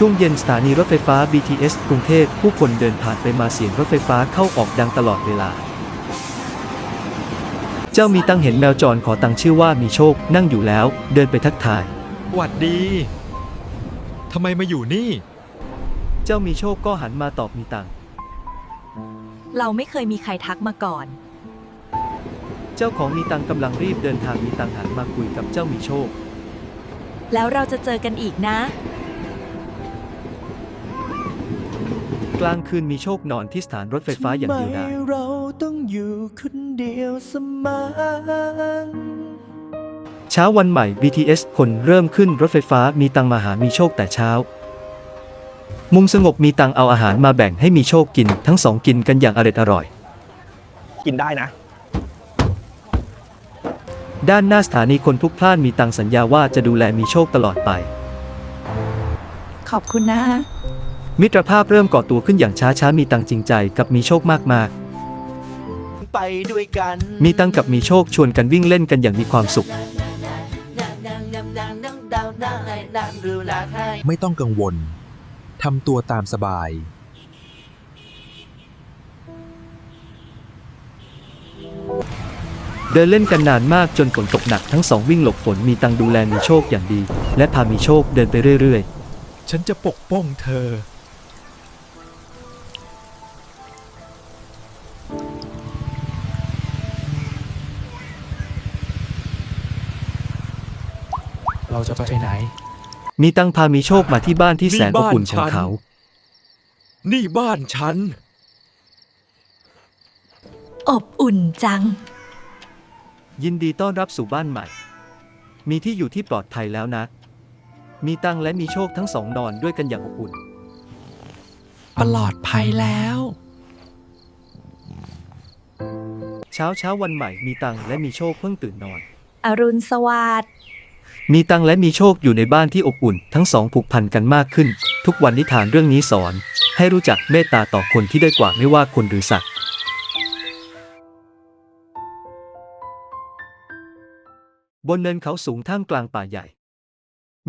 ช่วงเย็นสถานีรถไฟฟ้า BTS กรุงเทพผู้คนเดินผ่านไปมาเสียงรถไฟฟ้าเข้าออกดังตลอดเวลา เจ้ามีตังเห็นแมวจรขอตังชื่อว่ามีโชคนั่งอยู่แล้ว เดินไปทักทาย หวัดดี ทำไมมาอยู่นี่ เจ้ามีโชคก็หันมาตอบมีตัง เราไม่เคยมีใครทักมาก่อน เจ้าของมีตังกำลังรีบเดินทางมีตังหันมาคุยกับเจ้ามีโชค แล้วเราจะเจอกันอีกนะ กลางคืนมีโชคนอนที่สถานรถไฟฟ้าอย่างเดียวดายทำไมเราต้องอยู่คนเดียวเสมอเช้าวันใหม่ BTS คนเริ่มขึ้นรถไฟฟ้ามีตังมาหามีโชคแต่เช้า มุมสงบมีตังเอาอาหารมาแบ่งให้มีโชคกิน ทั้งสองกินกันอย่างอร็ดอร่อย กินได้นะ ด้านหน้าสถานีคนพลุกพล่านมีตังสัญญาว่าจะดูแลมีโชคตลอดไป ขอบคุณนะ มิตรภาพเริ่มก่อตัวขึ้นอย่างช้าช้าๆมีตังจริงใจกับมีโชคมากไปด้วยกันๆมีตังกับมีโชคชวนกันวิ่งเล่นกันอย่างมีความสุข ไม่ต้องกังวลทำตัวตามสบาย เดินเล่นกันนานมากจนฝนตกหนักทั้งสองวิ่งหลบฝนมีตังดูแลมีโชคอย่างดี และพามีโชคเดินไปเรื่อยฉันจะปกป้องเธอ จะไปไหนๆมีตังพามีโชคมาที่บ้านที่แสนอบอุ่นของเขา นี่บ้านฉัน อบอุ่นจัง ยินดีต้อนรับสู่บ้านใหม่ มีที่อยู่ที่ปลอดภัยแล้วนะ มีตังและมีโชคทั้งสองนอนด้วยกันอย่างอบอุ่น ปลอดภัยแล้ว เช้าเช้าวันใหม่มีตังและมีโชคเพิ่งตื่นนอน อรุณสวัสดิ์ มีตังและมีโชคอยู่ในบ้านที่อบอุ่น ทั้งสองผูกพันกันมากขึ้น ทุกวันนิทานเรื่องนี้สอน ให้รู้จักเมตตาต่อคนที่ได้อยกว่าไม่ว่าคนหรือสัตว์บนเนินเขาสูงท่ามกลางป่าใหญ่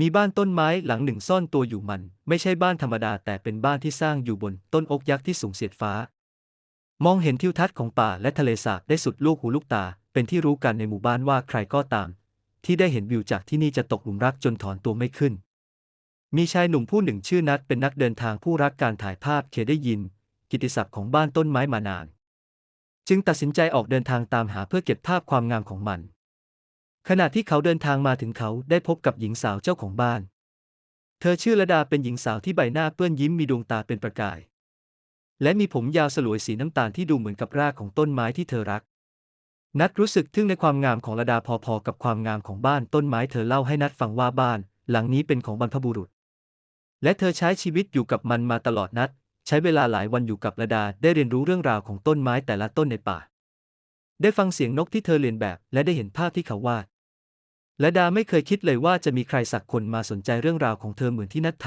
มีบ้านต้นไม้หลังหนึ่งซ่อนตัวอยู่มัน ไม่ใช่บ้านธรรมดาแต่เป็นบ้านที่สร้างอยู่บนต้นอกยักษ์ที่สูงเสียดฟ้า มองเห็นทิวทัศน์ของป่าและทะเลสาบได้สุดลูกหูลูกตา เป็นที่รู้กันในหมู่บ้านว่าใครก็ตาม ที่ได้เห็นวิวจากที่นี่จะตกหลุมรักจนถอนตัวไม่ขึ้น มีชายหนุ่มผู้หนึ่งชื่อนัทเป็นนักเดินทางผู้รักการถ่ายภาพเคยได้ยิน กิตติศัพท์ของบ้านต้นไม้มานาน จึงตัดสินใจออกเดินทางตามหาเพื่อเก็บภาพความงามของมัน ขณะที่เขาเดินทางมาถึงเขาได้พบกับหญิงสาวเจ้าของบ้าน เธอชื่อระดาเป็นหญิงสาวที่ใบหน้าเปื้อนยิ้มมีดวงตาเป็นประกายและมีผมยาวสลวยสีน้ำตาลที่ดูเหมือนกับรากของต้นไม้ที่เธอรัก นัดรู้สึกทึ่งในความงามของระดาพอๆกับความงามของบ้านต้นไม้เธอเล่าให้นัดฟังว่าบ้าน หลังนี้เป็นของบรรพบุรุษ และเธอใช้ชีวิตอยู่กับมันมาตลอดนัด ใช้เวลาหลายวันอยู่กับระดาได้เรียนรู้เรื่องราวของต้นไม้แต่ละต้นในป่า ได้ฟังเสียงนกที่เธอเรียนแบบ และได้เห็นภาพที่เขาวาดระดาไม่เคยคิดเลยว่าจะมีใครสักคนมาสนใจเรื่องราวของเธอเหมือนที่นัดท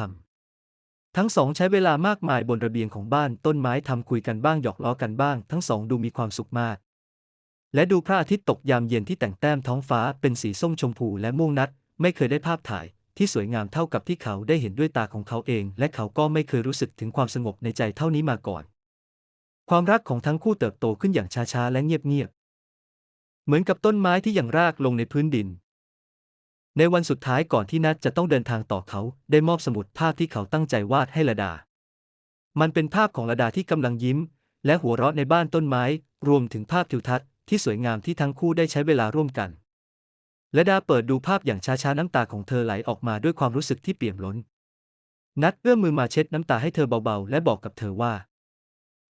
ำทั้งสองใช้เวลามากมายบนระเบียงของบ้านต้นไม้ทำคุยกันบ้างหยอกล้อกันบ้าง ทั้งสองดูมีความสุขมาก และดูพระอาทิตย์ตกยามเย็นที่แต่งแต้มท้องฟ้าเป็นสีส้มชมพูและม่วงนัด ไม่เคยได้ภาพถ่าย ที่สวยงามเท่ากับที่เขาได้เห็นด้วยตาของเขาเอง และเขาก็ไม่เคยรู้สึกถึงความสงบในใจเท่านี้มาก่อน ความรักของทั้งคู่เติบโตขึ้นอย่างช้าๆและเงียบๆเหมือนกับต้นไม้ที่ยังรากลงในพื้นดิน ในวันสุดท้ายก่อนที่นัดจะต้องเดินทางต่อเขาได้มอบสมุดภาพที่เขาตั้งใจวาดให้ระดา มันเป็นภาพของระดาที่กำลังยิ้ม และหัวเราะในบ้านต้นไม้ รวมถึงภาพทิวทัศน์ ที่สวยงามที่ทั้งคู่ได้ใช้เวลาร่วมกันระดาเปิดดูภาพอย่างช้าๆ น้ำตาของเธอไหลออกมาด้วยความรู้สึกที่เปี่ยมล้น นัดเอื้อมมือมาเช็ดน้ำตาให้เธอเบาๆ และบอกกับเธอว่า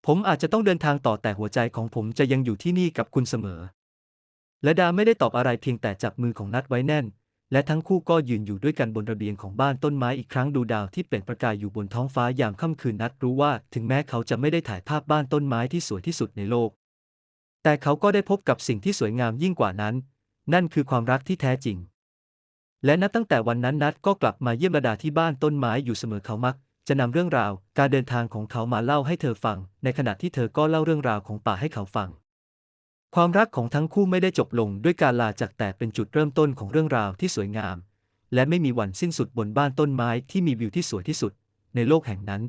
ผมอาจจะต้องเดินทางต่อแต่หัวใจของผมจะยังอยู่ที่นี่กับคุณเสมอระดาไม่ได้ตอบอะไรเพียงแต่จับมือของนัดไว้แน่น และทั้งคู่ก็ยืนอยู่ด้วยกันบนระเบียงของบ้านต้นไม้อีกครั้งดูดาวที่เปล่งประกายอยู่บนท้องฟ้ายามค่ำคืนนัดรู้ว่า ถึงแม้เขาจะไม่ได้ถ่ายภาพบ้านต้นไม้ที่สวยที่สุดในโลก แต่เขาก็ได้พบกับสิ่งที่สวยงามยิ่งกว่านั้น นั่นคือความรักที่แท้จริง และนับตั้งแต่วันนั้นนัดก็กลับมาเยี่ยมระดาที่บ้านต้นไม้อยู่เสมอเขามัก จะนำเรื่องราว การเดินทางของเขามาเล่าให้เธอฟัง ในขณะที่เธอก็เล่าเรื่องราวของป่าให้เขาฟัง ความรักของทั้งคู่ไม่ได้จบลงด้วยการลาจากแต่เป็นจุดเริ่มต้นของเรื่องราวที่สวยงาม และไม่มีวันสิ้นสุดบนบ้านต้นไม้ที่มีวิวที่สวยที่สุด ในโลกแห่งนั้น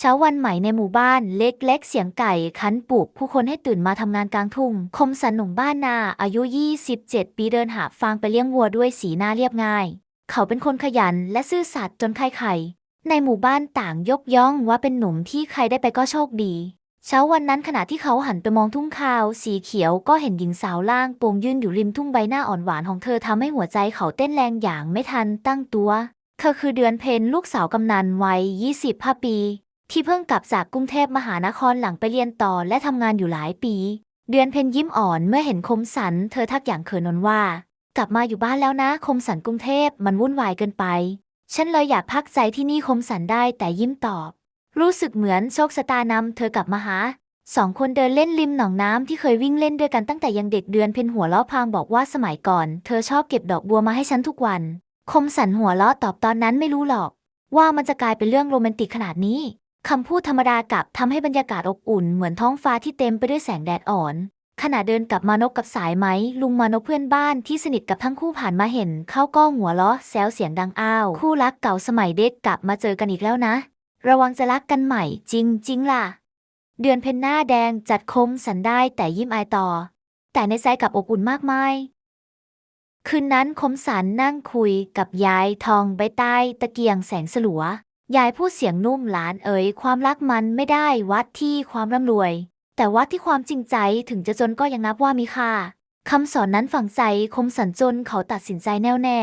เช้าวันใหม่ในหมู่บ้านเล็กๆ เสียงไก่ขันปลุกผู้คนให้ตื่นมาทำงานกลางทุ่ง คมสันหนุ่มบ้านนาอายุ 27 ปีเดินหาฟางไปเลี้ยงวัวด้วยสีหน้าเรียบง่าย เขาเป็นคนขยันและซื่อสัตย์จนใครๆในหมู่บ้านต่างยกย่องว่าเป็นหนุ่มที่ใครได้ไปก็โชคดี เช้าวันนั้นขณะที่เขาหันไปมองทุ่งข้าวสีเขียวก็เห็นหญิงสาวล่างโปร่งยืนอยู่ริมทุ่งใบหน้าอ่อนหวานของเธอทำให้หัวใจเขาเต้นแรงอย่างไม่ทันตั้งตัว เธอคือเดือนเพ็ญลูกสาวกำนันวัย 25 ปี ที่เพิ่งกลับจากกรุงเทพมหานครหลังไปเรียนต่อและทำงานอยู่หลายปี เดือนเพ็ญยิ้มอ่อนเมื่อเห็นคมสัน เธอทักอย่างเขินนนว่า กลับมาอยู่บ้านแล้วนะคมสันกรุงเทพมันวุ่นวายเกินไป ฉันเลยอยากพักใจที่นี่คมสันได้แต่ยิ้มตอบ รู้สึกเหมือนโชคชะตานำเธอกลับมาหาสองคนเดินเล่นริมหนองน้ำที่เคยวิ่งเล่นด้วยกันตั้งแต่ยังเด็กเดือนเพ็ญหัวเราะพางบอกว่าสมัยก่อน เธอชอบเก็บดอกบัวมาให้ฉันทุกวัน คมสันหัวเราะตอบตอนนั้นไม่รู้หรอก ว่ามันจะกลายเป็นเรื่องโรแมนติกขนาดนี้ คำพูดธรรมดากลับทำให้บรรยากาศอบอุ่นเหมือนท้องฟ้าที่เต็มไปด้วยแสงแดดอ่อนขณะเดินกลับมานกกับสายไหม ลุงมานพเพื่อนบ้านที่สนิทกับทั้งคู่ผ่านมาเห็น เข้าก็หัวเราะแซวเสียงดังอ้าว คู่รักเก่าสมัยเด็กกลับมาเจอกันอีกแล้วนะ ระวังจะรักกันใหม่จริงจริงล่ะ เดือนเพ็ญหน้าแดงจัดคมสันได้แต่ยิ้มอายต่อ แต่ในใจกลับอบอุ่นมากมาย คืนนั้นคมสันนั่งคุยกับยายทองใบใต้ตะเกียงแสงสลัว ยายพูดเสียงนุ่มหลานเอ๋ยความรักมันไม่ได้วัดที่ความร่ำรวย แต่วัดที่ความจริงใจถึงจะจนก็ยังนับว่ามีค่าคำสอนนั้นฝังใจคมสันจนเขาตัดสินใจแน่วแน่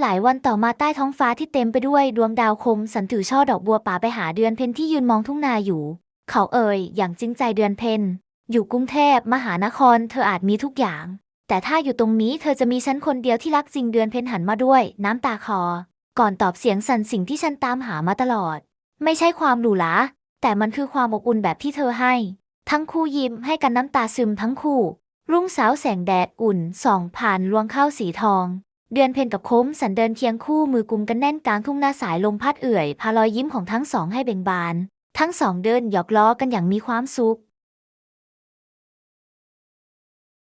หลายวันต่อมาใต้ท้องฟ้าที่เต็มไปด้วยดวงดาวคมสันถือช่อดอกบัวป่าไปหาเดือนเพ็ญที่ยืนมองทุ่งนาอยู่ เขาเอ่ยอย่างจริงใจเดือนเพ็ญอยู่กรุงเทพมหานครเธออาจมีทุกอย่าง แต่ถ้าอยู่ตรงนี้เธอจะมีฉันคนเดียวที่รักจริงเดือนเพ็ญหันมาด้วย น้ำตาคอ ก่อนตอบเสียงสั่นสิ่งที่ฉันตามหามาตลอด ไม่ใช่ความหรูหราแต่มันคือความอบอุ่นแบบที่เธอให้ ทั้งคู่ยิ้มให้กันน้ำตาซึมทั้งคู่ รุ่งสาวแสงแดดอุ่นส่องผ่านลวงข้าวสีทอง เดือนเพ็ญกับโค้มสันเดินเคียงคู่มือกุมกันแน่นกลางทุ่งนาสายลมพัดเอื่อย พารอยยิ้มของทั้งสองให้เบ่งบาน ทั้งสองเดินหยอกล้อกันอย่างมีความสุข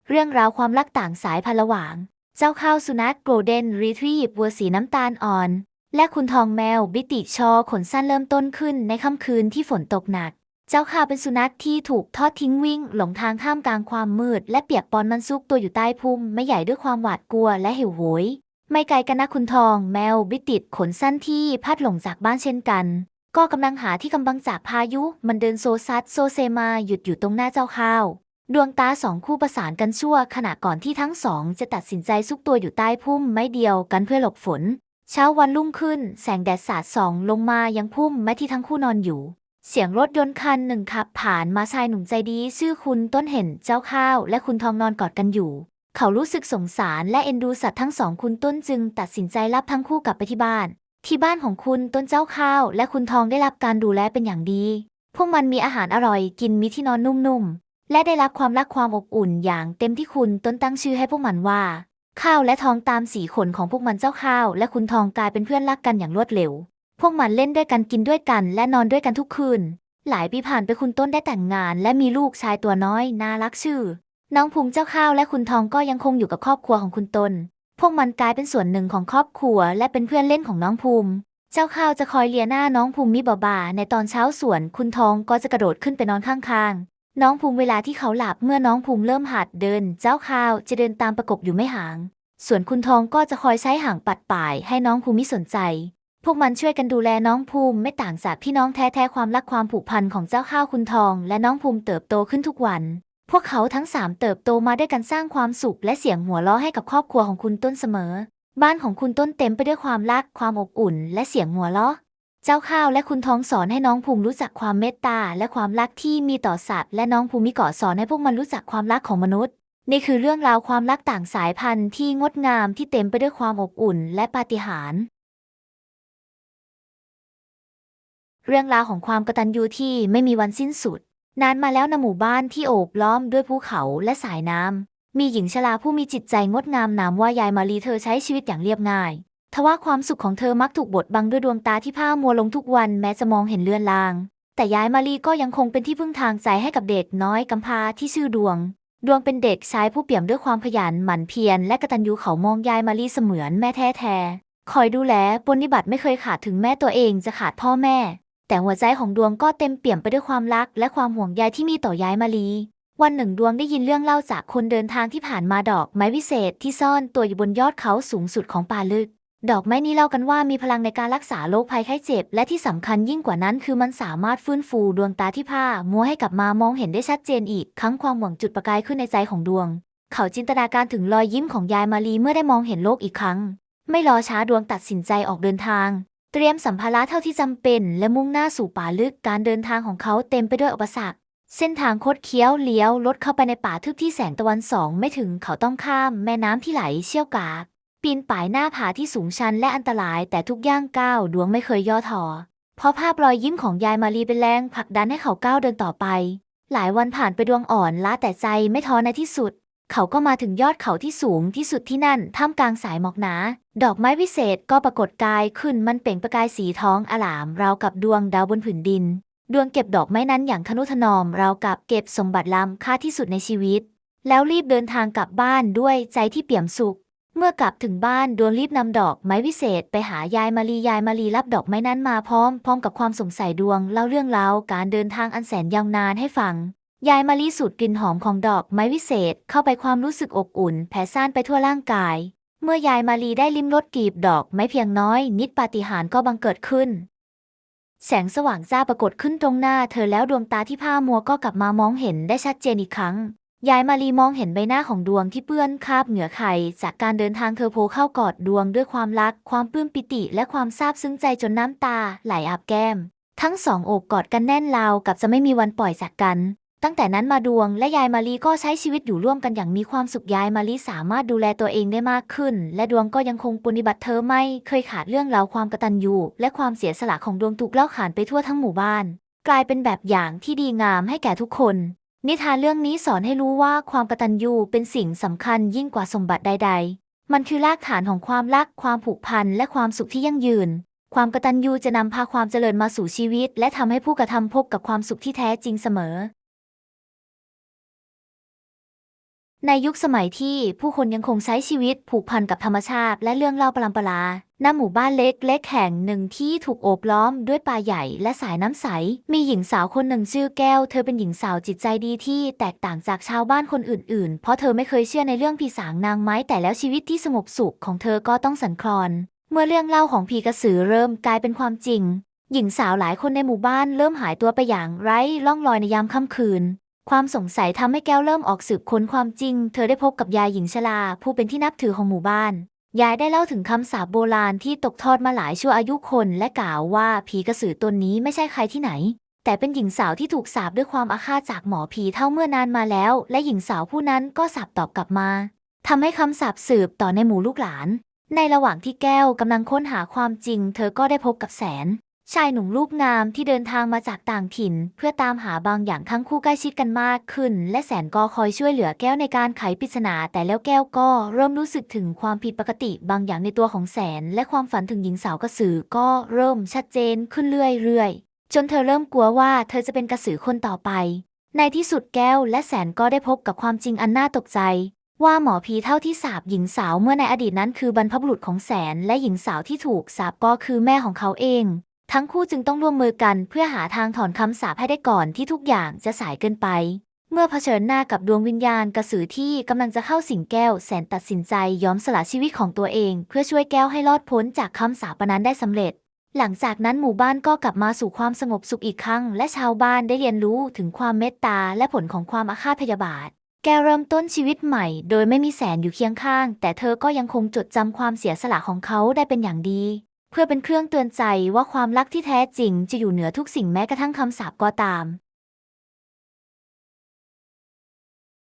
เรื่องราวความรักต่างสายพันระหว่าง เจ้าข้าวสุนัขโกลเด้นรีทรีฟวัวสีน้ำตาลอ่อน และคุณทองแมวบิติชอขนสั้นเริ่มต้นขึ้นในค่ำคืนที่ฝนตกหนัก เจ้าข้าวเป็นสุนัขที่ถูกทอดทิ้งวิ่ง หลงทางท่ามกลางความมืด และเปียกปอนมันซุกตัวอยู่ใต้พุ่มไม่ใหญ่ด้วยความหวาดกลัวและหิวโหย ไม่ไกลกันนะคุณทอง แมวบิติดขนสั้นที่พัดหลงจากบ้านเช่นกัน ก็กำลังหาที่กำบังจากพายุ มันเดินโซซัดโซเซมาหยุดอยู่ตรงหน้าเจ้าข้าว ดวงตาสองคู่ประสานกันชั่วขณะก่อนที่ทั้งสองจะตัดสินใจซุกตัวอยู่ใต้พุ่มไม้เดียวกันเพื่อหลบฝน เช้าวันรุ่งขึ้น แสงแดดสาดส่องลงมายังพุ่มไม้ที่ทั้งคู่นอนอยู่ เสียงรถยนต์คันหนึ่งขับผ่านมาชายหนุ่มใจดี ชื่อคุณต้นเห็นเจ้าข้าว และคุณทองนอนกอดกันอยู่ เขารู้สึกสงสารและเอ็นดูสัตว์ทั้งสองคุณต้นจึงตัดสินใจรับทั้งคู่กลับไปที่บ้าน ที่บ้านของคุณต้นเจ้าข้าว และคุณทองได้รับการดูแลเป็นอย่างดี พวกมันมีอาหารอร่อยกินมีที่นอนนุ่มๆ และได้รับความรักความอบอุ่นอย่างเต็มที่คุณต้นตั้งชื่อให้พวกมันว่า ข้าวและทองตามสีขนของพวกมันเจ้าข้าว และคุณทองกลายเป็นเพื่อนรักกันอย่างรวดเร็ว พวกมันเล่นด้วยกันกินด้วยกัน และนอนด้วยกันทุกคืน หลายปีผ่านไปคุณต้นได้แต่งงาน และมีลูกชายตัวน้อยน่ารักชื่อ น้องภูมิเจ้าข้าวและคุณทองก็ยังคงอยู่กับครอบครัวของคุณต้น พวกมันกลายเป็นส่วนหนึ่งของครอบครัว และเป็นเพื่อนเล่นของน้องภูมิเจ้าข้าวจะคอยเลียหน้าน้องภูมิมิบ่าในตอนเช้าส่วนคุณทองก็จะกระโดดขึ้นไปนอนข้างๆ น้องภูมิเวลาที่เขาหลับเมื่อน้องภูมิเริ่มหัดเดิน เจ้าข้าวจะเดินตามประกบอยู่ไม่ห่าง ส่วนคุณทองก็จะคอยใช้หางปัดป่ายให้น้องภูมิสนใจ พวกมันช่วยกันดูแลน้องภูมิไม่ต่างจากพี่น้องแท้ๆความรักความผูกพันของเจ้าข้าวคุณทอง และน้องภูมิเติบโตขึ้นทุกวัน พวกเขาทั้งสามเติบโตมาด้วยกันสร้างความสุขและเสียงหัวเราะให้กับครอบครัวของคุณต้นเสมอ บ้านของคุณต้นเต็มไปด้วยความรักความอบอุ่น และเสียงหัวเราะ เจ้าข้าวและคุณท้องสอนให้น้องภูมิรู้จักความเมตตาและความรักที่มีต่อสัตว์ และน้องภูมิก็สอนให้พวกมันรู้จักความรักของมนุษย์ นี่คือเรื่องราวความรักต่างสายพันธุ์ที่งดงามที่เต็มไปด้วยความอบอุ่นและปาฏิหาริย์เรื่องราวของความกตัญญูที่ไม่มีวันสิ้นสุด นานมาแล้วในหมู่บ้านที่โอบล้อมด้วยภูเขาและสายน้ำมีหญิงชราผู้มีจิตใจงดงามนามว่ายายมารีเธอใช้ชีวิตอย่างเรียบง่าย ทว่าความสุขของเธอมักถูกบดบังด้วยดวงตาที่ผ้ามัวลงทุกวันแม้จะมองเห็นเลือนลาง แต่ยายมารีก็ยังคงเป็นที่พึ่งทางใจให้กับเด็กน้อยกำพร้าที่ชื่อดวง ดวงเป็นเด็กชายผู้เปี่ยมด้วยความขยันหมั่นเพียรและกตัญญูเขามองยายมารีเสมือนแม่แท้ๆคอยดูแลปฏิบัติไม่เคยขาดถึงแม่ตัวเองจะขาดพ่อแม่ แต่หัวใจของดวงก็เต็มเปี่ยมไปด้วยความรัก และความห่วงใยที่มีต่อยายมาลีวันหนึ่งดวงได้ยินเรื่องเล่าจากคนเดินทางที่ผ่านมาดอกไม้วิเศษที่ซ่อนตัวอยู่บนยอดเขาสูงสุดของป่าลึก ดอกไม้นี้เล่ากันว่ามีพลังในการรักษาโรคภัยไข้เจ็บ และที่สำคัญยิ่งกว่านั้นคือมันสามารถฟื้นฟูดวงตาที่ผ้ามัวให้กลับมามองเห็นได้ชัดเจนอีก ครั้งความหวังจุดประกายขึ้นในใจของดวง เขาจินตนาการถึงรอยยิ้มของยายมาลีเมื่อได้มองเห็นโลกอีกครั้ง ไม่รอช้าดวงตัดสินใจออกเดินทาง เตรียมสัมภาระเท่าที่จำเป็น และมุ่งหน้าสู่ป่าลึกการเดินทางของเขาเต็มไปด้วยอุปสรรคเส้นทางคดเคี้ยวเลี้ยวลดเข้าไปในป่าทึบที่แสงตะวันส่อง ไม่ถึงเขาต้องข้าม แม่น้ำที่ไหลเชี่ยวกราก ปีนป่ายหน้าผาที่สูงชันและอันตรายแต่ทุกย่างก้าวดวงไม่เคยย่อท้อเพราะภาพรอยยิ้มของยายมาลีเป็นแรงผลักดันให้เขาก้าวเดินต่อไป หลายวันผ่านไปดวงอ่อนล้าแต่ใจไม่ท้อในที่สุด เขาก็มาถึงยอดเขาที่สูงที่สุดที่นั่นท่ามกลางสายหมอกหนา ดอกไม้วิเศษก็ปรากฏกายขึ้นมันเปล่งประกายสีทองอลามราวกับดวงดาวบนผืนดิน ดวงเก็บดอกไม้นั้นอย่างทนุถนอมราวกับเก็บสมบัติล้ำค่าที่สุดในชีวิต แล้วรีบเดินทางกลับบ้านด้วยใจที่เปี่ยมสุข เมื่อกลับถึงบ้านดวงรีบนำดอกไม้วิเศษ ไปหายายมารียายมารีรับดอกไม้นั้นมาพร้อมพร้อมกับความสงสัยดวงเล่าเรื่องราวการเดินทางอันแสนยาวนานให้ฟัง ยายมารีสูดกลิ่นหอมของดอกไม้วิเศษเข้าไปความรู้สึกอบอุ่น แผ่ซ่านไปทั่วร่างกาย เมื่อยายมารีได้ลิ้มรสกลีบดอกไม้เพียงน้อย นิดปาฏิหาริย์ก็บังเกิดขึ้น แสงสว่างจ้าปรากฏขึ้นตรงหน้า เธอแล้วดวงตาที่ผ้ามัวก็กลับมามองเห็นได้ชัดเจนอีกครั้ง ยายมารีมองเห็นใบหน้าของดวงที่เปื้อนคราบเหงื่อไข่จากการเดินทางเธอโผล่เข้ากอดดวงด้วยความรัก ความปลื้มปิติ และความซาบซึ้งใจจนน้ำตาไหลอาบแก้ม ทั้งสองอบกอดกันแน่นราวกับจะไม่มีวันปล่อยจากกัน ตั้งแต่นั้นมาดวงและยายมารีก็ใช้ชีวิตอยู่ร่วมกันอย่างมีความสุขยายมารีสามารถดูแลตัวเองได้มากขึ้น และดวงก็ยังคงปฏิบัติเธอไม่เคยขาดเรื่องราวความกตัญญูและความเสียสละของดวงถูกเล่าขานไปทั่วทั้งหมู่บ้าน กลายเป็นแบบอย่างที่ดีงามให้แก่ทุกคน นิทานเรื่องนี้สอนให้รู้ว่าความกตัญญูเป็นสิ่งสำคัญยิ่งกว่าสมบัติใด ๆ มันคือรากฐานของความรัก ความผูกพัน และความสุขที่ยั่งยืน ความกตัญญูจะนำพาความเจริญมาสู่ชีวิต และทำให้ผู้กระทำพบกับความสุขที่แท้จริงเสมอ ในยุคสมัยที่ผู้คนยังคงใช้ชีวิตผูกพันกับธรรมชาติ และเรื่องเล่าประลำประลา ณหมู่บ้านเล็กเล็กแห่งหนึ่งที่ถูกโอบล้อมด้วยป่าใหญ่และสายน้ำใส มีหญิงสาวคนหนึ่งชื่อแก้ว เธอเป็นหญิงสาวจิตใจดีที่แตกต่างจากชาวบ้านคนอื่นๆ เพราะเธอไม่เคยเชื่อในเรื่องผีสางนางไม้ แต่แล้วชีวิตที่สงบสุขของเธอก็ต้องสั่นคลอน เมื่อเรื่องเล่าของผีกระสือเริ่มกลายเป็นความจริง หญิงสาวหลายคนในหมู่บ้านเริ่มหายตัวไปอย่างไร้ร่องรอยในยามค่ำคืนความสงสัยทำให้แก้วเริ่มออกสืบค้นความจริง เธอได้พบกับยายหญิงชราผู้เป็นที่นับถือของหมู่บ้าน ยายได้เล่าถึงคำสาบโบราณที่ตกทอดมาหลายชั่วอายุคนและกล่าวว่าผีกระสือตนนี้ไม่ใช่ใครที่ไหน แต่เป็นหญิงสาวที่ถูกสาบด้วยความอาฆาตจากหมอผีเท่าเมื่อนานมาแล้ว และหญิงสาวผู้นั้นก็สาบตอบกลับมาทำให้คำสาบสืบต่อในหมู่ลูกหลาน ในระหว่างที่แก้วกำลังค้นหาความจริง เธอก็ได้พบกับแสน ชายหนุ่มรูปงามที่เดินทางมาจากต่างถิ่น เพื่อตามหาบางอย่างทั้งคู่ใกล้ชิดกันมากขึ้น และแสนก็คอยช่วยเหลือแก้วในการไขปริศนาแต่แล้วแก้วก็เริ่มรู้สึกถึงความผิดปกติบางอย่างในตัวของแสน และความฝันถึงหญิงสาวกระสือก็เริ่มชัดเจนขึ้นเรื่อยๆจนเธอเริ่มกลัวว่าเธอจะเป็นกระสือคนต่อไป ในที่สุดแก้วและแสนก็ได้พบกับความจริงอันน่าตกใจว่าหมอผีเท่าที่สาบหญิงสาวเมื่อในอดีตนั้นคือบรรพบุรุษของแสน และหญิงสาวที่ถูกสาบก็คือแม่ของเขาเอง ทั้งคู่จึงต้องร่วมมือกันเพื่อหาทางถอนคำสาปให้ได้ก่อนที่ทุกอย่างจะสายเกินไป เมื่อเผชิญหน้ากับดวงวิญญาณกระสือที่กำลังจะเข้าสิงแก้ว แสนตัดสินใจยอมสละชีวิตของตัวเอง เพื่อช่วยแก้วให้รอดพ้นจากคำสาปนั้นได้สำเร็จ หลังจากนั้นหมู่บ้านก็กลับมาสู่ความสงบสุขอีกครั้ง และชาวบ้านได้เรียนรู้ถึงความเมตตาและผลของความอาฆาตพยาบาท แกเริ่มต้นชีวิตใหม่ โดยไม่มีแสนอยู่เคียงข้าง แต่เธอก็ยังคงจดจำความเสียสละของเขาได้เป็นอย่างดี เพื่อเป็นเครื่องเตือนใจว่าความรักที่แท้จริงจะอยู่เหนือทุกสิ่งแม้กระทั่งคำสาปก็ตาม